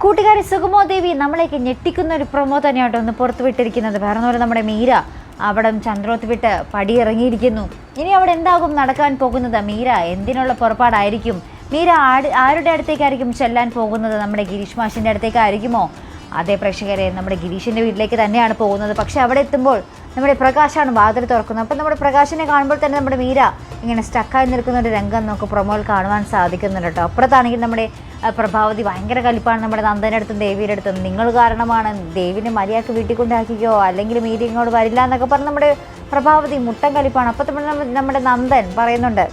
കൂട്ടുകാരി സുഗമോ ദേവി നമ്മളേക്ക് ഞെട്ടിക്കുന്ന ഒരു പ്രൊമോ തന്നെയാട്ടോ ഒന്ന് പുറത്തു വിട്ടിരിക്കുന്നത് വേറെ പോലെ നമ്മുടെ മീര അവിടെ ചന്ദ്രോത്ത് വിട്ട് പടിയിറങ്ങിയിരിക്കുന്നു. ഇനി അവിടെ എന്താകും നടക്കാൻ പോകുന്നത്? മീര എന്തിനുള്ള പുറപ്പാടായിരിക്കും? മീര ആട് ആരുടെ അടുത്തേക്കായിരിക്കും ചെല്ലാൻ പോകുന്നത്? നമ്മുടെ ഗിരീഷ് മാഷിന്റെ അടുത്തേക്കായിരിക്കുമോ? അതേ പ്രേക്ഷകരെ നമ്മുടെ ഗിരീഷിന്റെ വീട്ടിലേക്ക് തന്നെയാണ് പോകുന്നത്. പക്ഷേ അവിടെ എത്തുമ്പോൾ നമ്മുടെ പ്രകാശാണ് വാതിൽ തുറക്കുന്നത്. അപ്പം നമ്മുടെ പ്രകാശിനെ കാണുമ്പോൾ തന്നെ നമ്മുടെ മീര ഇങ്ങനെ സ്റ്റക്കായി നിൽക്കുന്ന ഒരു രംഗം നമുക്ക് പ്രൊമോയിൽ കാണുവാൻ സാധിക്കുന്നുണ്ട് കേട്ടോ. അപ്പുറത്താണെങ്കിൽ നമ്മുടെ പ്രഭാവതി ഭയങ്കര കലിപ്പാണ് നമ്മുടെ നന്ദന്റെ അടുത്തും ദേവിയുടെ അടുത്തും. നിങ്ങൾ കാരണമാണ് ദേവിനെ മര്യാദയ്ക്ക് വീട്ടിൽ കൊണ്ടാക്കിക്കോ അല്ലെങ്കിൽ മീര ഇങ്ങോട്ട് വരില്ല എന്നൊക്കെ പറഞ്ഞ് നമ്മുടെ പ്രഭാവതി മുട്ടൻ കലിപ്പാണ്. അപ്പം നമ്മുടെ നമ്മുടെ നന്ദൻ പറയുന്നുണ്ട്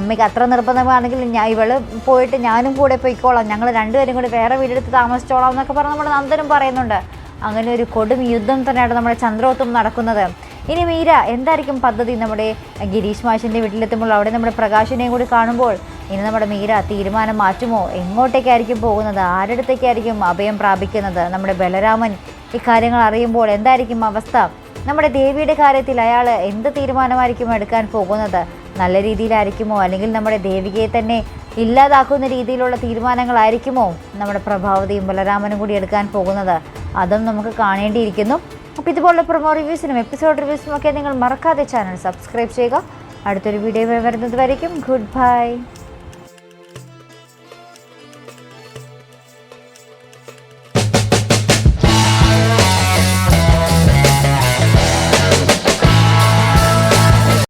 അമ്മയ്ക്ക് അത്ര നിർബന്ധമാണെങ്കിൽ ഞാൻ ഇവൾ പോയിട്ട് ഞാനും കൂടെ പോയിക്കോളാം. ഞങ്ങൾ രണ്ടുപേരും കൂടി വേറെ വീടെടുത്ത് താമസിച്ചോളാം എന്നൊക്കെ പറഞ്ഞ് നമ്മുടെ നന്ദനും പറയുന്നുണ്ട്. അങ്ങനെ ഒരു കൊടും യുദ്ധം തന്നെയാണ് നമ്മുടെ ചന്ദ്രോത്തും നടക്കുന്നത്. ഇനി മീര എന്തായിരിക്കും പദ്ധതി നമ്മുടെ ഗിരീഷ് മാഷിന്റെ വീട്ടിലെത്തുമ്പോൾ? അവിടെ നമ്മുടെ പ്രകാശിനെയും കൂടി കാണുമ്പോൾ ഇനി നമ്മുടെ മീര തീരുമാനം മാറ്റുമോ? എങ്ങോട്ടേക്കായിരിക്കും പോകുന്നത്? ആരുടെത്തേക്കായിരിക്കും അഭയം പ്രാപിക്കുന്നത്? നമ്മുടെ ബലരാമൻ ഇക്കാര്യങ്ങൾ അറിയുമ്പോൾ എന്തായിരിക്കും അവസ്ഥ? നമ്മുടെ ദേവിയുടെ കാര്യത്തിൽ അയാൾ എന്ത് തീരുമാനമായിരിക്കും എടുക്കാൻ പോകുന്നത്? നല്ല രീതിയിലായിരിക്കുമോ? അല്ലെങ്കിൽ നമ്മുടെ ദേവികയെ തന്നെ ഇല്ലാതാക്കുന്ന രീതിയിലുള്ള തീരുമാനങ്ങളായിരിക്കുമോ നമ്മുടെ പ്രഭാവതിയും ബലരാമനും കൂടി എടുക്കാൻ പോകുന്നത്? അതും നമുക്ക് കാണേണ്ടിയിരിക്കുന്നു. അപ്പോൾ ഇതുപോലുള്ള പ്രൊമോ റിവ്യൂസിനും എപ്പിസോഡ് റിവ്യൂസിനും ഒക്കെ നിങ്ങൾ മറക്കാതെ ചാനൽ സബ്സ്ക്രൈബ് ചെയ്യുക. അടുത്തൊരു വീഡിയോ വരുന്നത് വരയ്ക്കും ഗുഡ് ബൈ